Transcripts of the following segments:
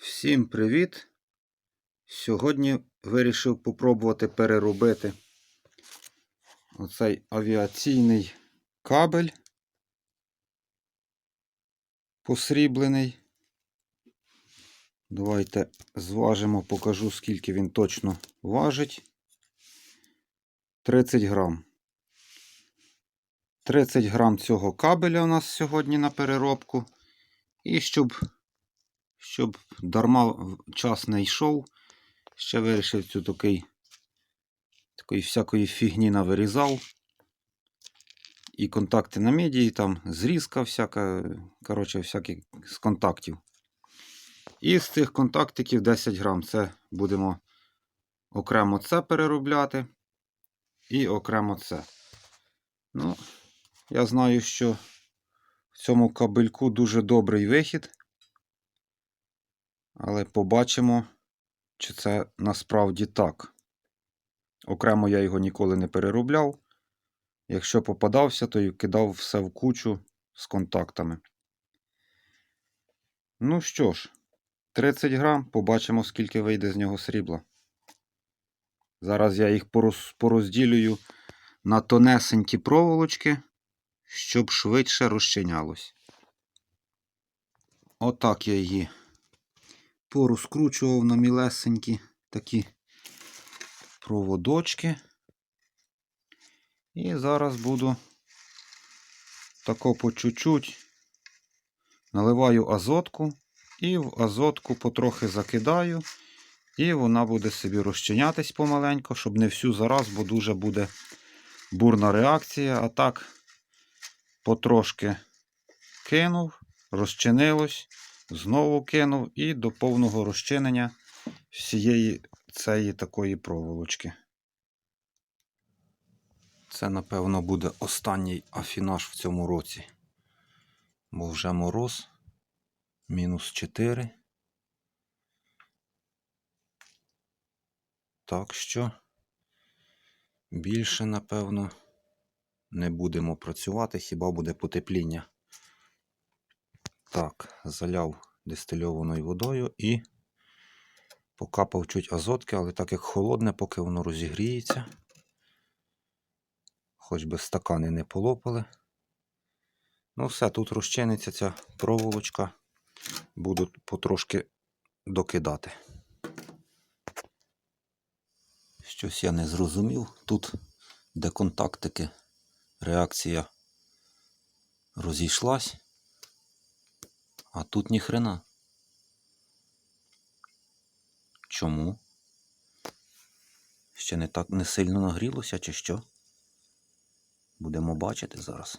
Всім привіт! Сьогодні вирішив попробувати переробити оцей авіаційний кабель посріблений. Давайте зважимо, покажу, скільки він точно важить. 30 грам. 30 грам цього кабеля у нас сьогодні на переробку. І щоб щоб дарма час не йшов, ще вирішив цю такий, такої всякої фігні навирізав. І контакти на медії, там зрізка всяка, коротше, всякі з контактів. І з цих контактиків 10 грам. Це будемо окремо це переробляти. І окремо це. Ну, я знаю, що в цьому кабельку дуже добрий вихід. Але побачимо, чи це насправді так. Окремо я його ніколи не переробляв. Якщо попадався, то й кидав все в кучу з контактами. Ну що ж, 30 грам, побачимо, скільки вийде з нього срібла. Зараз я їх порозділюю на тонесенькі проволочки, щоб швидше розчинялось. Отак я її порозкручував на мілесенькі такі проводочки. І зараз буду тако по чуть-чуть наливаю азотку і в азотку потрохи закидаю, і вона буде собі розчинятись помаленько, щоб не всю зараз, бо дуже буде бурна реакція. А так потрошки кинув, розчинилось. Знову кинув і до повного розчинення всієї цієї такої проволочки. Це, напевно, буде останній афінаж в цьому році. Бо вже мороз мінус 4. Так що більше, напевно, не будемо працювати, хіба буде потепління. Так, заляв дистильованою водою і покапав чуть азотки, але так як холодне, поки воно розігріється. Хоч би стакани не полопали. Ну, все, тут розчиниться ця проволочка. Буду потрошки докидати. Щось я не зрозумів. Тут, де контактики, реакція розійшлась. А тут ні хрена. Чому? Ще не так не сильно нагрілося, чи що? Будемо бачити зараз.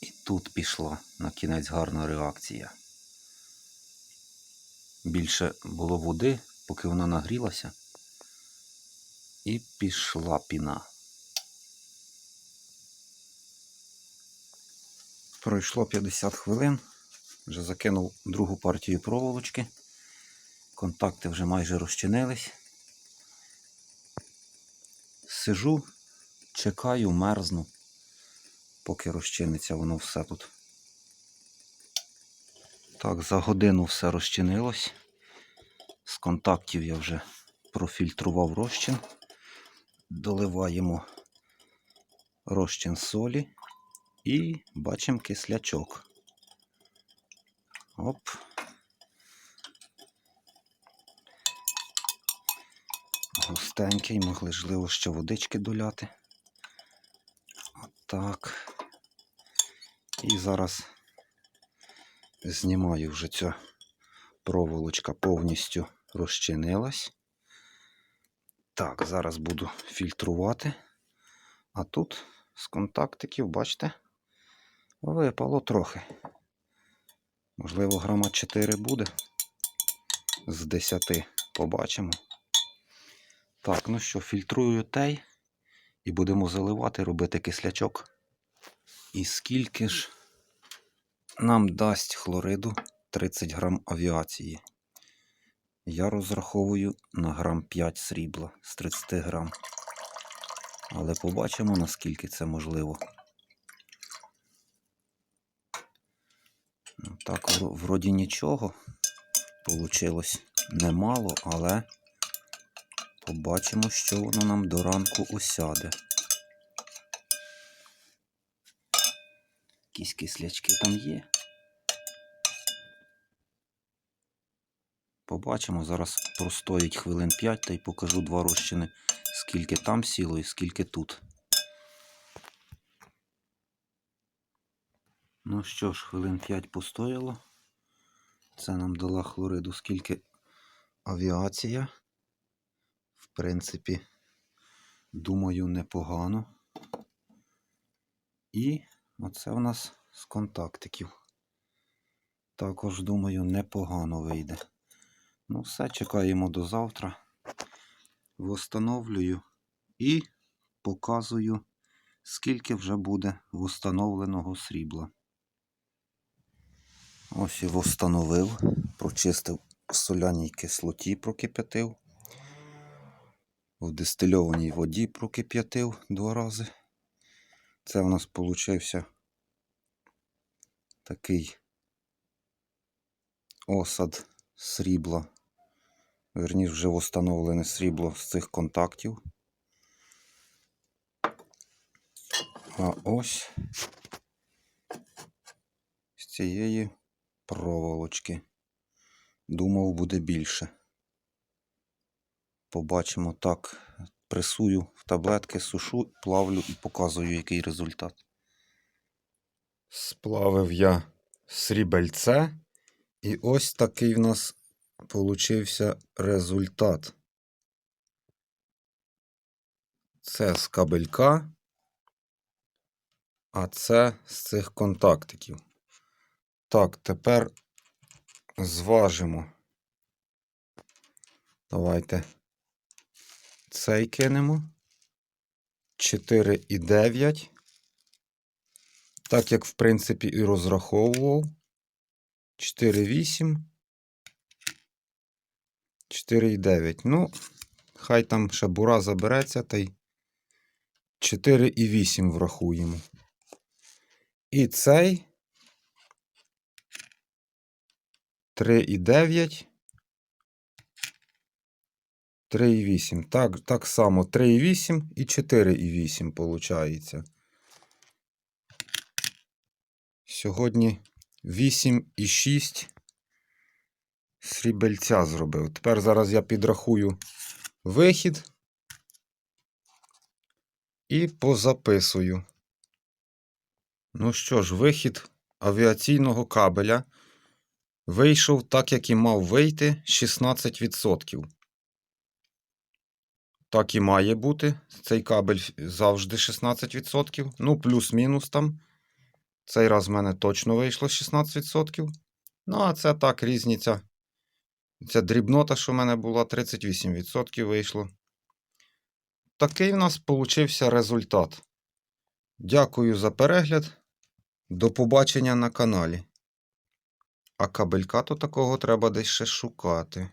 І тут пішла на кінець гарна реакція. Більше було води, поки вона нагрілася, і пішла піна. Пройшло 50 хвилин. Вже закинув другу партію проволочки. Контакти вже майже розчинились. Сижу, чекаю, мерзну, поки розчиниться воно все тут. Так, за годину все розчинилось. З контактів я вже профільтрував розчин. Доливаємо розчин солі. І бачимо кислячок. Оп. Густенький, можливо, ще водички доляти. Отак. І зараз знімаю вже ця проволочка повністю розчинилась. Так, зараз буду фільтрувати. А тут з контактиків, бачите? Випало трохи. Можливо, грама 4 буде. З 10 побачимо. Так, ну що, фільтрую тей і будемо заливати, робити кислячок. І скільки ж нам дасть хлориду 30 грам авіації? Я розраховую на грам 5 срібла з 30 грам. Але побачимо, наскільки це можливо. Так, вроді нічого. Получилось немало, але побачимо, що воно нам до ранку осяде. Якісь кислячки там є. Побачимо, зараз простоїть хвилин 5 та й покажу два розчини, скільки там сіло і скільки тут. Ну що ж, хвилин 5 постояло. Це нам дала хлориду, скільки авіація. В принципі, думаю, непогано. І оце в нас з контактиків. Також, думаю, непогано вийде. Ну, все, чекаємо до завтра. Восстановлюю і показую, скільки вже буде встановленого срібла. Ось і встановив, прочистив в соляній кислоті, прокип'ятив. В дистильованій воді прокип'ятив два рази. Це в нас получився такий осад срібла. Верніше вже встановлене срібло з цих контактів. А ось з цієї проволочки. Думав, буде більше. Побачимо так. Пресую в таблетки, сушу, плавлю і показую, який результат. Сплавив я срібельце. І ось такий в нас получився результат. Це з кабелька, а це з цих контактиків. Так, тепер зважимо. Давайте цей кинемо. 4,9. Так як, в принципі, і розраховував. 4,8. 4,9. Ну, хай там ще бура забереться, та й 4,8 врахуємо. І цей 3,9. 3,8. Так, так само 3,8 і 4,8 виходить. Сьогодні 8,6 срібельця зробив. Тепер зараз я підрахую вихід і позаписую. Ну що ж, вихід авіаційного кабеля вийшов так, як і мав вийти 16%. Так і має бути. Цей кабель завжди 16%. Ну, плюс-мінус там. Цей раз в мене точно вийшло 16%. Ну, а це так, різниця. Ця дрібнота, що в мене була, 38% вийшло. Такий в нас получився результат. Дякую за перегляд. До побачення на каналі. А кабелька то такого треба десь ще шукати.